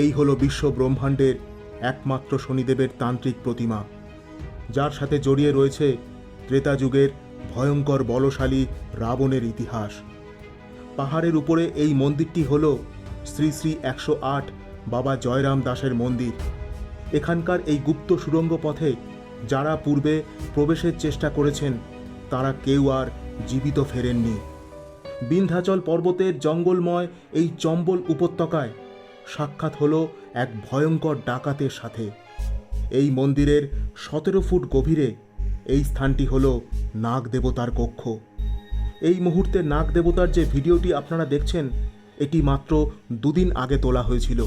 এই হলো বিশ্ব ব্রহ্মাণ্ডের একমাত্র শনিদেবের তান্ত্রিক প্রতিমা, যার সাথে জড়িয়ে রয়েছে ত্রেতা যুগের ভয়ঙ্কর বলশালী রাবণের ইতিহাস। পাহাড়ের উপরে এই মন্দিরটি হল শ্রী শ্রী একশো আট বাবা জয়রাম দাসের মন্দির। এখানকার এই গুপ্ত সুড়ঙ্গ পথে যারা পূর্বে প্রবেশের চেষ্টা করেছেন, তারা কেউ আর জীবিত ফেরেননি। বিন্ধ্যাচল পর্বতের জঙ্গলময় এই চম্বল উপত্যকায় সাক্ষাৎ হলো এক ভয়ঙ্কর ডাকাতের সাথে। এই মন্দিরের সতেরো ফুট গভীরে এই স্থানটি হল নাগ দেবতার কক্ষ। এই মুহূর্তে নাগ দেবতার যে ভিডিওটি আপনারা দেখছেন এটি মাত্র দুদিন আগে তোলা হয়েছিল।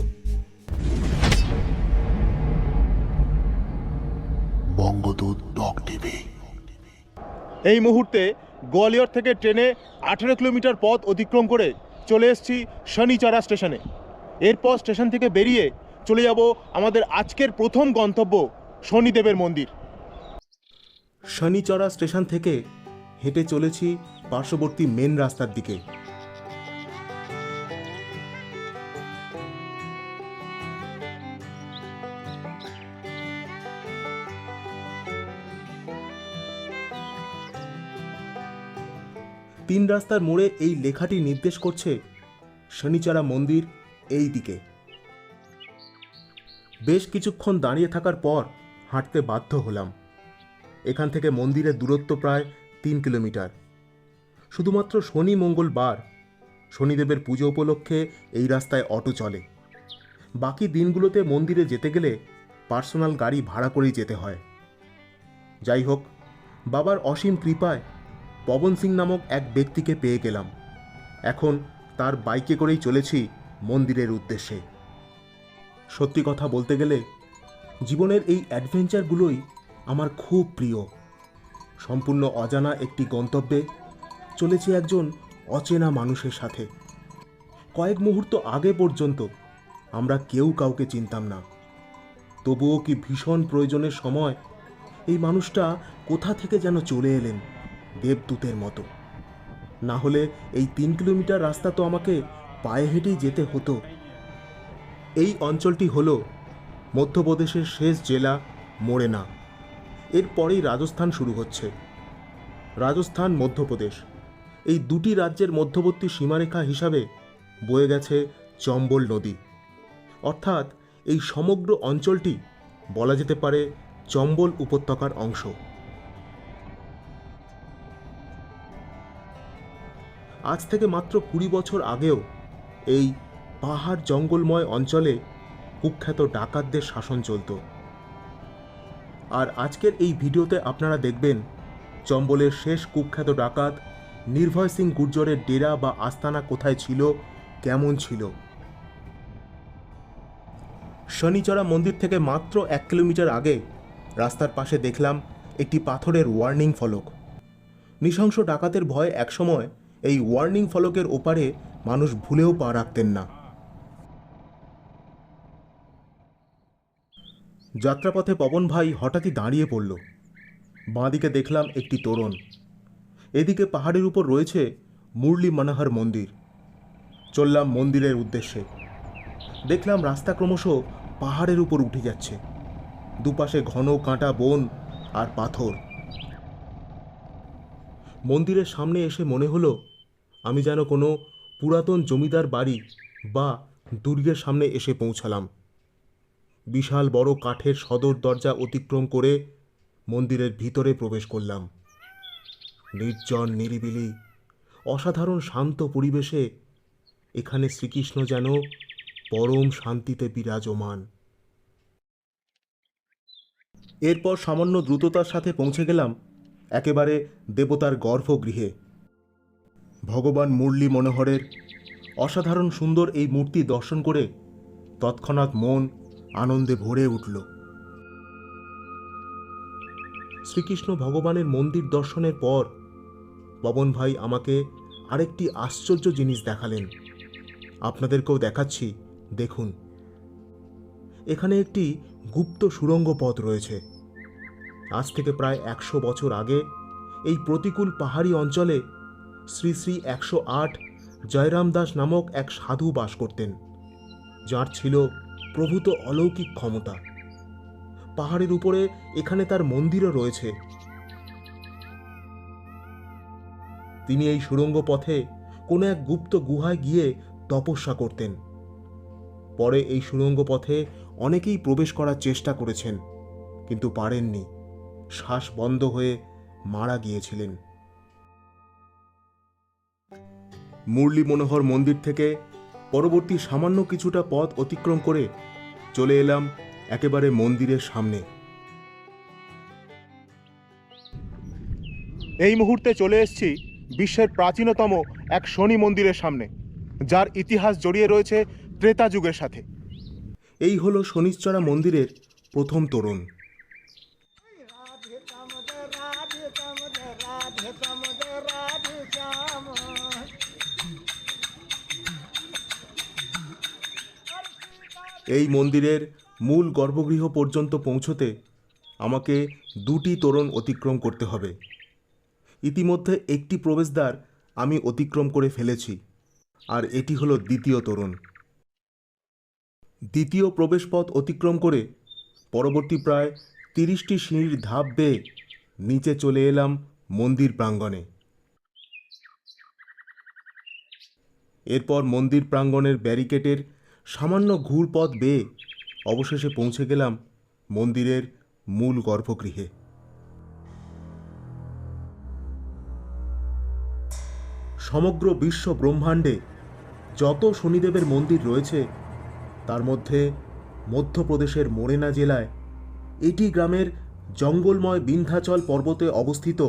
বঙ্গদূত ডক টিভি। এই মুহূর্তে গোয়ালিয়র থেকে ট্রেনে আঠেরো কিলোমিটার পথ অতিক্রম করে চলে এসেছি শনিচড়া স্টেশনে। এরপর স্টেশন থেকে বেরিয়ে চলে যাব আমাদের আজকের প্রথম গন্তব্য, শনিদেবের মন্দির। শনিচড়া স্টেশন থেকে হেঁটে চলেছি পার্শ্ববর্তী মেন রাস্তার দিকে। তিন রাস্তার মোড়ে এই লেখাটি নির্দেশ করছে শনিচড়া মন্দির এই দিকে বেশ কিছুক্ষণ দাঁড়িয়ে থাকার পর হাঁটতে বাধ্য হলাম। এখান থেকে মন্দিরের দূরত্ব প্রায় তিন কিলোমিটার। শুধুমাত্র শনি মঙ্গলবার, শনিদেবের পুজো উপলক্ষে এই রাস্তায় অটো চলে। বাকি দিনগুলোতে মন্দিরে যেতে গেলে পার্সোনাল গাড়ি ভাড়া করেই যেতে হয়। যাই হোক, বাবার অসীম কৃপায় পবন সিং নামক এক ব্যক্তিকে পেয়ে গেলাম। এখন তার বাইকে করেই চলেছি মন্দিরের উদ্দেশ্যে। সত্যি কথা বলতে গেলে, জীবনের এই অ্যাডভেঞ্চারগুলোই আমার খুব প্রিয়। সম্পূর্ণ অজানা একটি গন্তব্যে চলেছি একজন অচেনা মানুষের সাথে। কয়েক মুহূর্ত আগে পর্যন্ত আমরা কেউ কাউকে চিনতাম না। তবুও কি ভীষণ প্রয়োজনের সময় এই মানুষটা কোথা থেকে যেন চলে এলেন দেবদূতের মতো? না হলে এই তিন কিলোমিটার রাস্তা তো আমাকে পায়ে হেঁটেই যেতে হতো। এই অঞ্চলটি হল মধ্যপ্রদেশের শেষ জেলা মোরেনা। এরপরেই রাজস্থান শুরু হচ্ছে। রাজস্থান, মধ্যপ্রদেশ। এই দুটি রাজ্যের মধ্যবর্তী সীমারেখা হিসাবে বয়ে গেছে চম্বল নদী। অর্থাৎ এই সমগ্র অঞ্চলটি বলা যেতে পারে চম্বল উপত্যকার অংশ। আজ থেকে মাত্র কুড়ি বছর আগেও এই পাহাড় জঙ্গলময় অঞ্চলে কুখ্যাত ডাকাতদের শাসন চলত। আর আজকের এই ভিডিওতে আপনারা দেখবেন, চম্বলের শেষ কুখ্যাত ডাকাত নির্ভয় সিং গুর্জরের ডেরা বা আস্তানা কোথায় ছিল, কেমন ছিল? শনিচড়া মন্দির থেকে মাত্র এক কিলোমিটার আগে রাস্তার পাশে দেখলাম একটি পাথরের ওয়ার্নিং ফলক। নৃশংস ডাকাতের ভয় একসময় এই ওয়ার্নিং ফলকের ওপারে মানুষ ভুলেও পা রাখতেন না। যাত্রাপথে পবন ভাই হঠাৎই দাঁড়িয়ে পড়ল। বাঁদিকে দেখলাম একটি তোরণ। এদিকে পাহাড়ের উপর রয়েছে মুরলি মনোহর মন্দির। চললাম মন্দিরের উদ্দেশ্যে। দেখলাম রাস্তা ক্রমশ পাহাড়ের উপর উঠে যাচ্ছে। দুপাশে ঘন কাঁটা বন আর পাথর। মন্দিরের সামনে এসে মনে হলো, আমি যেন কোনো পুরাতন জমিদার বাড়ি বা দুর্গের সামনে এসে পৌঁছালাম। বিশাল বড় কাঠের সদর দরজা অতিক্রম করে মন্দিরের ভিতরে প্রবেশ করলাম। নির্জন, নিরিবিলি, অসাধারণ শান্ত পরিবেশে এখানে শ্রীকৃষ্ণ যেন পরম শান্তিতে বিরাজমান। এরপর সামান্য দ্রুততার সাথে পৌঁছে গেলাম একেবারে দেবতার গর্ভগৃহে। ভগবান মুরলী মনোহরের অসাধারণ সুন্দর এই মূর্তি দর্শন করে তৎক্ষণাৎ মন আনন্দে ভরে উঠল। শ্রীকৃষ্ণ ভগবানের মন্দির দর্শনের পর পবন ভাই আমাকে আরেকটি আশ্চর্য জিনিস দেখালেন। আপনাদেরকেও দেখাচ্ছি, দেখুন। এখানে একটি গুপ্ত সুড়ঙ্গ পথ রয়েছে। আজ থেকে প্রায় একশো বছর আগে এই প্রতিকূল পাহাড়ি অঞ্চলে শ্রী শ্রী একশো আট জয়রাম দাস নামক এক সাধু বাস করতেন, যার ছিল প্রভূত অলৌকিক ক্ষমতা। পাহাড়ের উপরে এখানে তার মন্দিরও রয়েছে। তিনি এই সুড়ঙ্গ পথে কোনো এক গুপ্ত গুহায় গিয়ে তপস্যা করতেন। পরে এই সুড়ঙ্গ পথে অনেকেই প্রবেশ করার চেষ্টা করেছেন, কিন্তু পারেননি। শ্বাস বন্ধ হয়ে মারা গিয়েছিলেন। মুরলী মনোহর মন্দির থেকে পরবর্তী সামান্য কিছুটা পথ অতিক্রম করে চলে এলাম একেবারে মন্দিরের সামনে। এই মুহূর্তে চলে এসেছি বিশ্বের প্রাচীনতম এক শনি মন্দিরের সামনে যার ইতিহাস জড়িয়ে রয়েছে ত্রেতা যুগের সাথে। এই হলো শনিশ্চরা মন্দিরের প্রথম তোরণ। এই মন্দিরের মূল গর্ভগৃহ পর্যন্ত পৌঁছতে আমাকে দুটি তোরণ অতিক্রম করতে হবে। ইতিমধ্যে একটি প্রবেশদ্বার আমি অতিক্রম করে ফেলেছি, আর এটি হলো দ্বিতীয় তোরণ। দ্বিতীয় প্রবেশপথ অতিক্রম করে পরবর্তী প্রায় তিরিশটি সিঁড়ির ধাপ বেয়ে নিচে চলে এলাম মন্দির প্রাঙ্গণে। এরপর মন্দির প্রাঙ্গণের ব্যারিকেডের সামান্য ঘুরপথ বেয়ে অবশেষে পৌঁছে গেলাম মন্দিরের মূল গর্ভগৃহে। সমগ্র বিশ্ব ব্রহ্মাণ্ডে যত শনিদেবের মন্দির রয়েছে, তার মধ্যে মধ্যপ্রদেশের মোরেনা জেলায় এটি গ্রামের জঙ্গলময় বিন্ধ্যাচল পর্বতে অবস্থিত।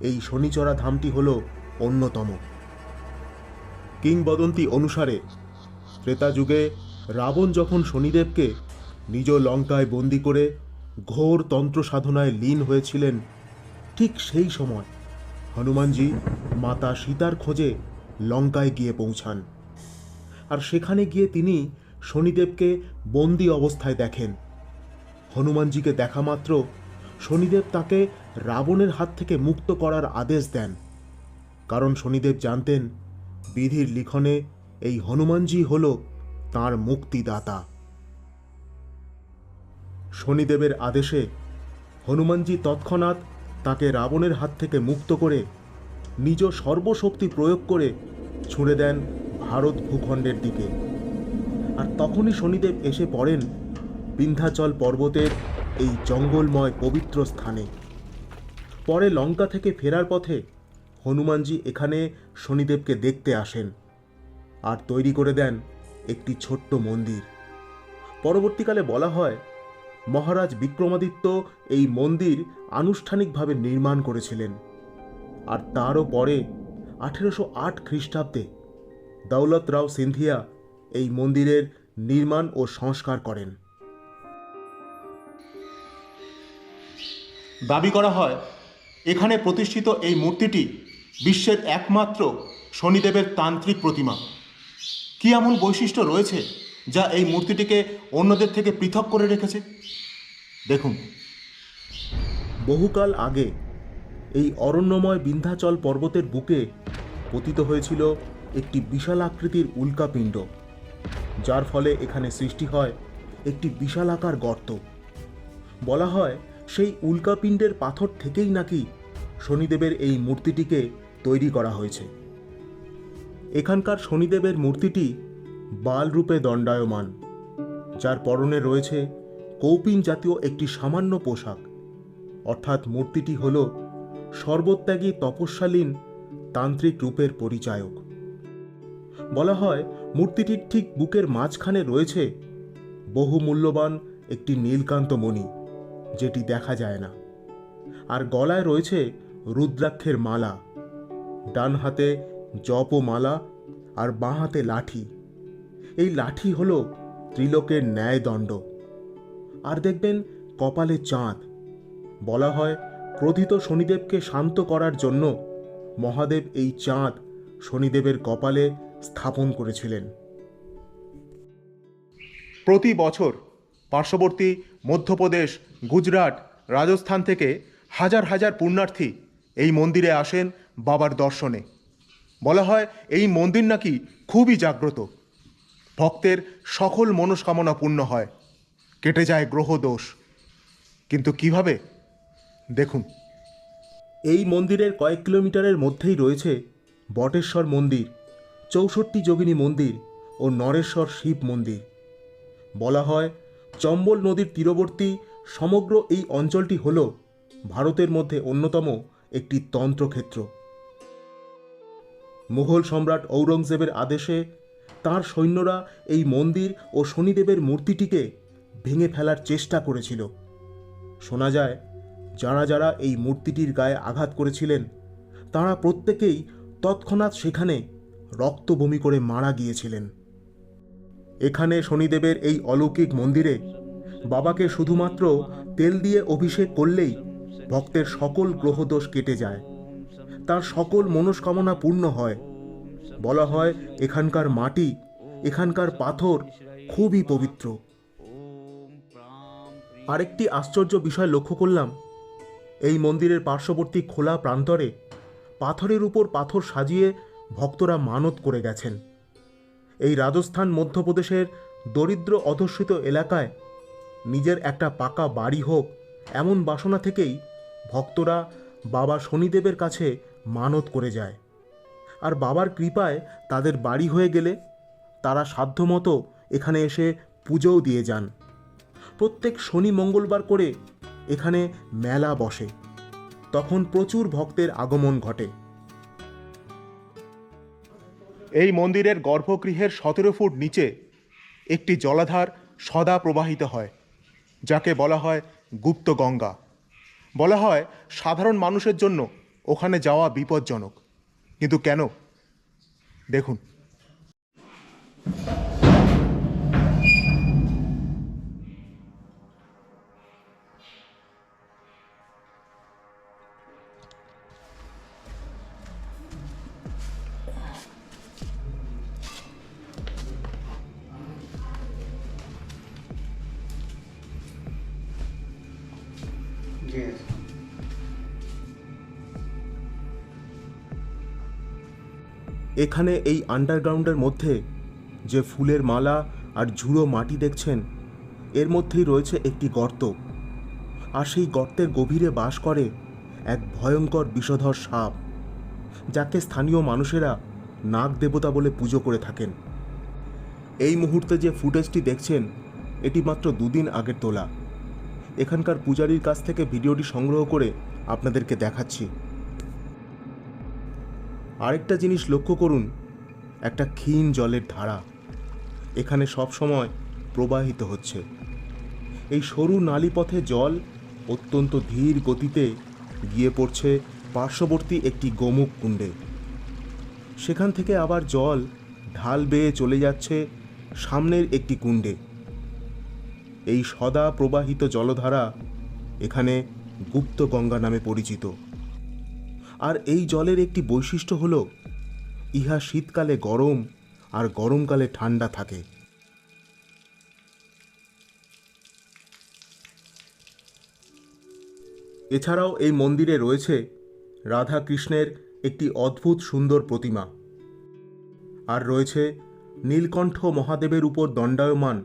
এই শনিচরা ধামটি হল অন্যতম। কিংবদন্তি অনুসারে ত্রেতা যুগে রাবণ যখন শনিদেবকে নিজ লঙ্কায় বন্দি করে ঘোর তন্ত্র সাধনায় লীন হয়েছিলেন, ঠিক সেই সময় হনুমানজি মাতা সীতার খোঁজে লঙ্কায় গিয়ে পৌঁছান। আর সেখানে গিয়ে তিনি শনিদেবকে বন্দি অবস্থায় দেখেন। হনুমানজিকে দেখা মাত্র শনিদেব তাকে রাবণের হাত থেকে মুক্ত করার আদেশ দেন। কারণ শনিদেব জানতেন বিধির লিখনে এই হনুমানজি হল তাঁর মুক্তিদাতা। শনিদেবের আদেশে হনুমানজি তৎক্ষণাৎ তাকে রাবণের হাত থেকে মুক্ত করে নিজ সর্বশক্তি প্রয়োগ করে ছুঁড়ে দেন ভারত ভূখণ্ডের দিকে। আর তখনই শনিদেব এসে পড়েন বিন্ধ্যাচল পর্বতের এই জঙ্গলময় পবিত্র স্থানে। পরে লঙ্কা থেকে ফেরার পথে হনুমানজি এখানে শনিদেবকে দেখতে আসেন। আর তৈরি করে দেন একটি ছোট্ট মন্দির। পরবর্তীকালে বলা হয়, মহারাজ বিক্রমাদিত্য এই মন্দির আনুষ্ঠানিকভাবে নির্মাণ করেছিলেন। আর তারও পরে, আঠেরোশো আট খ্রিস্টাব্দে দৌলত রাও সিন্ধিয়া এই মন্দিরের নির্মাণ ও সংস্কার করেন। দাবি করা হয়, এখানে প্রতিষ্ঠিত এই মূর্তিটি বিশ্বের একমাত্র শনিদেবের তান্ত্রিক প্রতিমা। কি এমন বৈশিষ্ট্য রয়েছে যা এই মূর্তিটিকে অন্যদের থেকে পৃথক করে রেখেছে? দেখুন। বহুকাল আগে এই অরণ্যময় বিন্ধ্যাচল পর্বতের বুকে পতিত হয়েছিল একটি বিশাল আকৃতির উল্কাপিণ্ড, যার ফলে এখানে সৃষ্টি হয় একটি বিশালাকার গর্ত। বলা হয় সেই উল্কাপিণ্ডের পাথর থেকেই নাকি শনিদেবের এই মূর্তিটিকে তৈরি করা হয়েছে। এখানকার শনিদেবের মূর্তিটি বালরূপে দণ্ডায়মান, যার পরনে রয়েছে কৌপিন জাতীয় একটি সামান্য পোশাক। অর্থাৎ মূর্তিটি হল সর্বত্যাগী তপস্যালীন তান্ত্রিক রূপের পরিচায়ক। বলা হয়, মূর্তিটির ঠিক বুকের মাঝখানে রয়েছে বহু মূল্যবান একটি নীলকান্ত মণি, যেটি দেখা যায় না। আর গলায় রয়েছে রুদ্রাক্ষের মালা। ডান হাতে জপ ও মালা আর বাঁ হাতে লাঠি। এই লাঠি হল ত্রিলোকের ন্যায়দণ্ড। আর দেখবেন কপালে চাঁদ। বলা হয় ক্রোধিত শনিদেবকে শান্ত করার জন্য মহাদেব এই চাঁদ শনিদেবের কপালে স্থাপন করেছিলেন। প্রতি বছর পার্শ্ববর্তী মধ্যপ্রদেশ, গুজরাট, রাজস্থান থেকে হাজার হাজার পুণ্যার্থী এই মন্দিরে আসেন বাবার দর্শনে। বলা হয় এই মন্দির নাকি খুবই জাগ্রত। ভক্তের সকল মনস্কামনা পূর্ণ হয়। কেটে যায় গ্রহ দোষ। কিন্তু কীভাবে? দেখুন। এই মন্দিরের কয়েক কিলোমিটারের মধ্যেই রয়েছে বটেশ্বর মন্দির, চৌষট্টি যোগিনী মন্দির ও নরেশ্বর শিব মন্দির। বলা হয় চম্বল নদীর তীরবর্তী সমগ্র এই অঞ্চলটি হল ভারতের মধ্যে অন্যতম একটি তন্ত্রক্ষেত্র। মুঘল সম্রাট ঔরঙ্গজেবের আদেশে তার সৈন্যরা এই মন্দির ও শনিদেবের মূর্তিটিকে ভেঙে ফেলার চেষ্টা করেছিল। শোনা যায়, যারা যারা এই মূর্তিটির গায়ে আঘাত করেছিলেন, তারা প্রত্যেকেই তৎক্ষণাৎ সেখানে রক্ত বমি করে মারা গিয়েছিলেন। এখানে শনিদেবের এই অলৌকিক মন্দিরে বাবাকে শুধুমাত্র তেল দিয়ে অভিষেক করলেই ভক্তের সকল গ্রহদোষ কেটে যায়। তার সকল মনস্কামনা পূর্ণ হয়। বলা হয়, এখানকার মাটি, এখানকার পাথর খুবই পবিত্র। আরেকটি আশ্চর্য বিষয় লক্ষ্য করলাম। এই মন্দিরের পার্শ্ববর্তী খোলা প্রান্তরে পাথরের উপর পাথর সাজিয়ে ভক্তরা মানত করে গেছেন। এই রাজস্থান মধ্যপ্রদেশের দরিদ্র অধ্যুষিত এলাকায় নিজের একটা পাকা বাড়ি হোক, এমন বাসনা থেকেই ভক্তরা বাবা শনিদেবের কাছে মানত করে যায়। আর বাবার কৃপায় তাদের বাড়ি হয়ে গেলে তারা সাধ্যমতো এখানে এসে পুজোও দিয়ে যান। প্রত্যেক শনি মঙ্গলবার করে এখানে মেলা বসে। তখন প্রচুর ভক্তের আগমন ঘটে। এই মন্দিরের গর্ভগৃহের সতেরো ফুট নিচে একটি জলাধার সদা প্রবাহিত হয়, যাকে বলা হয় গুপ্ত গঙ্গা। বলা হয় সাধারণ মানুষের জন্য ওখানে যাওয়া বিপজ্জনক। কিন্তু কেন? দেখুন। এখানে এই আন্ডারগ্রাউন্ডের মধ্যে যে ফুলের মালা আর ঝুড়ো মাটি দেখছেন, এর মধ্যেই রয়েছে একটি গর্ত। আর সেই গর্তের গভীরে বাস করে এক ভয়ঙ্কর বিষধর সাপ, যাকে স্থানীয় মানুষেরা নাগ দেবতা বলে পুজো করে থাকেন। এই মুহূর্তে যে ফুটেজটি দেখছেন, এটি মাত্র দুদিন আগের তোলা। এখানকার পূজারীর কাছ থেকে ভিডিওটি সংগ্রহ করে আপনাদেরকে দেখাচ্ছি। আরেকটা জিনিস লক্ষ্য করুন, একটা ক্ষীণ জলের ধারা এখানে সব সময় প্রবাহিত হচ্ছে। এই সরু নালীপথে জল অত্যন্ত ধীর গতিতে গিয়ে পড়ছে পার্শ্ববর্তী একটি গোমুখ কুণ্ডে। সেখান থেকে আবার জল ঢাল বেয়ে চলে যাচ্ছে সামনের একটি কুণ্ডে। এই সদা প্রবাহিত জলধারা এখানে গুপ্ত গঙ্গা নামে পরিচিত। আর এই জলের একটি বৈশিষ্ট্য হল, ইহা শীতকালে গরম আর গরমকালে ঠান্ডা থাকে। এছাড়াও এই মন্দিরে রয়েছে রাধা কৃষ্ণের একটি অদ্ভুত সুন্দর প্রতিমা। আর রয়েছে নীলকণ্ঠ মহাদেবের উপর দণ্ডায়মান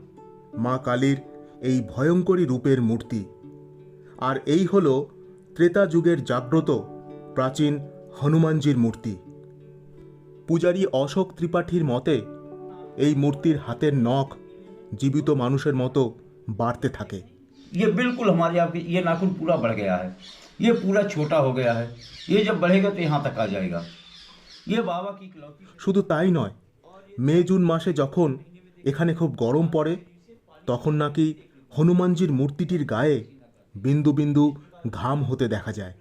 মা কালীর এই ভয়ঙ্করী রূপের মূর্তি। আর এই হল ত্রেতা যুগের জাগ্রত প্রাচীন হনুমানজির মূর্তি পূজারী অশোক ত্রিপাঠীর মতে এই মূর্তির হাতের নখ জীবিত মানুষের মতো বাড়তে থাকে ये बिल्कुल हमारे यहाँ की ये नाखून पूरा बढ़ गया है ये पूरा छोटा हो गया है ये जब बढ़ेगा तो यहाँ तक आ जाएगा ये बाबा की इकलौती শুধু তাই নয় মে জুন মাসে যখন এখানে খুব গরম পড়ে তখন নাকি হনুমানজির মূর্তিটির গায়ে বিন্দু বিন্দু ঘাম হতে দেখা যায়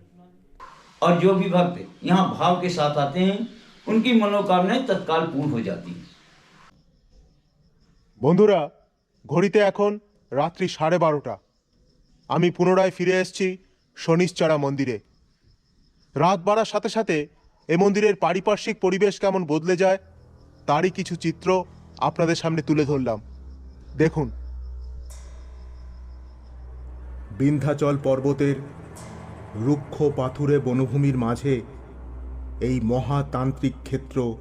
और जो भी भक्त यहाँ भाव के साथ आते हैं उनकी मनोकामनाएं तत्काल पूर्ण हो जाती हैं বন্ধুরা ঘড়িতে এখন রাত্রি সাড়ে বারোটা আমি পুনরায় ফিরে এসেছি শনিশ্চরা মন্দিরে রাত বাড়ার সাথে সাথে এ মন্দিরের পারিপার্শ্বিক পরিবেশ কেমন বদলে যায় তারই কিছু চিত্র আপনাদের সামনে তুলে ধরলাম দেখুন বিন্ধ্যাচল পর্বতের রুক্ষ পাথুরে বনভূমির মাঝে এই মহাতান্ত্রিক ক্ষেত্র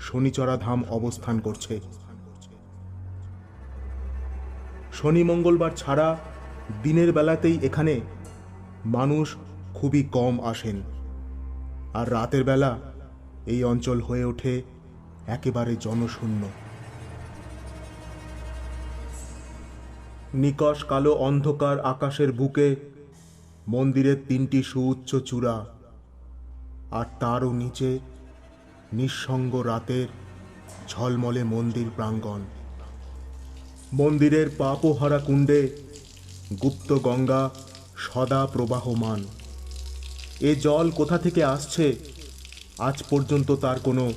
শনিচরা ধাম অবস্থান করছে। শনি মঙ্গলবার ছাড়া দিনের বেলাতেই এখানে মানুষ খুবই কম আসেন। আর রাতের বেলা এই অঞ্চল হয়ে ওঠে একেবারে জনশূন্য। নিকশ কালো অন্ধকার আকাশের বুকে মন্দিরের তিনটি সুউচ্চ চূড়া আর তারও নিচে নিঃসঙ্গ রাতের ঝলমলে মন্দির প্রাঙ্গণ। মন্দিরের পাপহারা কুণ্ডে গুপ্ত গঙ্গা সদা প্রবাহমান। এ জল কোথা থেকে আসছে? আজ পর্যন্ত তার কোনো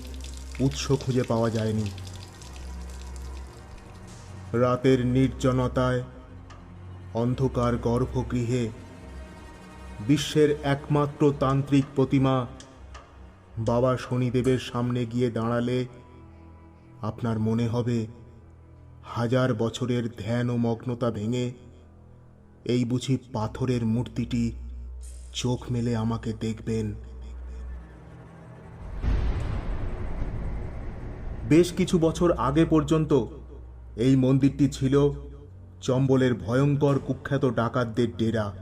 উৎস খুঁজে পাওয়া যায়নি। রাতের নির্জনতায় অন্ধকার গর্ভগৃহে বিশ্বের একমাত্র তান্ত্রিক প্রতিমা। বাবা শনিদেবের সামনে গিয়ে দাঁড়ালে আপনার মনে হবে হাজার বছরের ধ্যান ও মগ্নতা ভেঙে এই বুঝি পাথরের মূর্তিটি চোখ মেলে আমাকে দেখবেন। বেশ কিছু বছর আগে পর্যন্ত এই মন্দিরটি ছিল চম্বলের ভয়ঙ্কর কুখ্যাত ডাকাতদের ডেরা।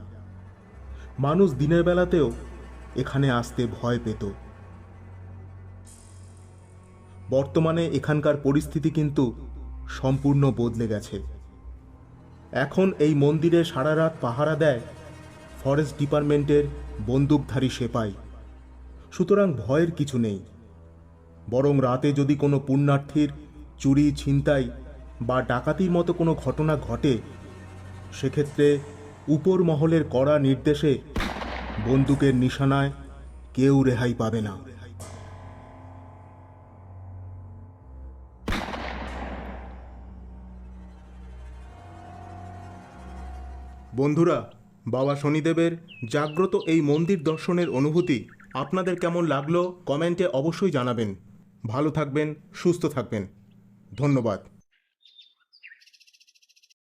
মানুষ দিনের বেলাতেও এখানে আসতে ভয় পেত। বর্তমানে এখানকার পরিস্থিতি কিন্তু সম্পূর্ণ বদলে গেছে। এখন এই মন্দিরে সারা রাত পাহারা দেয় ফরেস্ট ডিপার্টমেন্টের বন্দুকধারী সেপাই। সুতরাং ভয়ের কিছু নেই। বরং রাতে যদি কোনো পুণ্যার্থীর চুরি, ছিনতাই বা ডাকাতির মতো কোনো ঘটনা ঘটে, সেক্ষেত্রে উপর মহলের কড়া নির্দেশে বন্দুকের নিশানায় কেউ রেহাই পাবে না। বন্ধুরা, বাবা শনিদেবের জাগ্রত এই মন্দির দর্শনের অনুভূতি আপনাদের কেমন লাগল কমেন্টে অবশ্যই জানাবেন। ভালো থাকবেন, সুস্থ থাকবেন। ধন্যবাদ।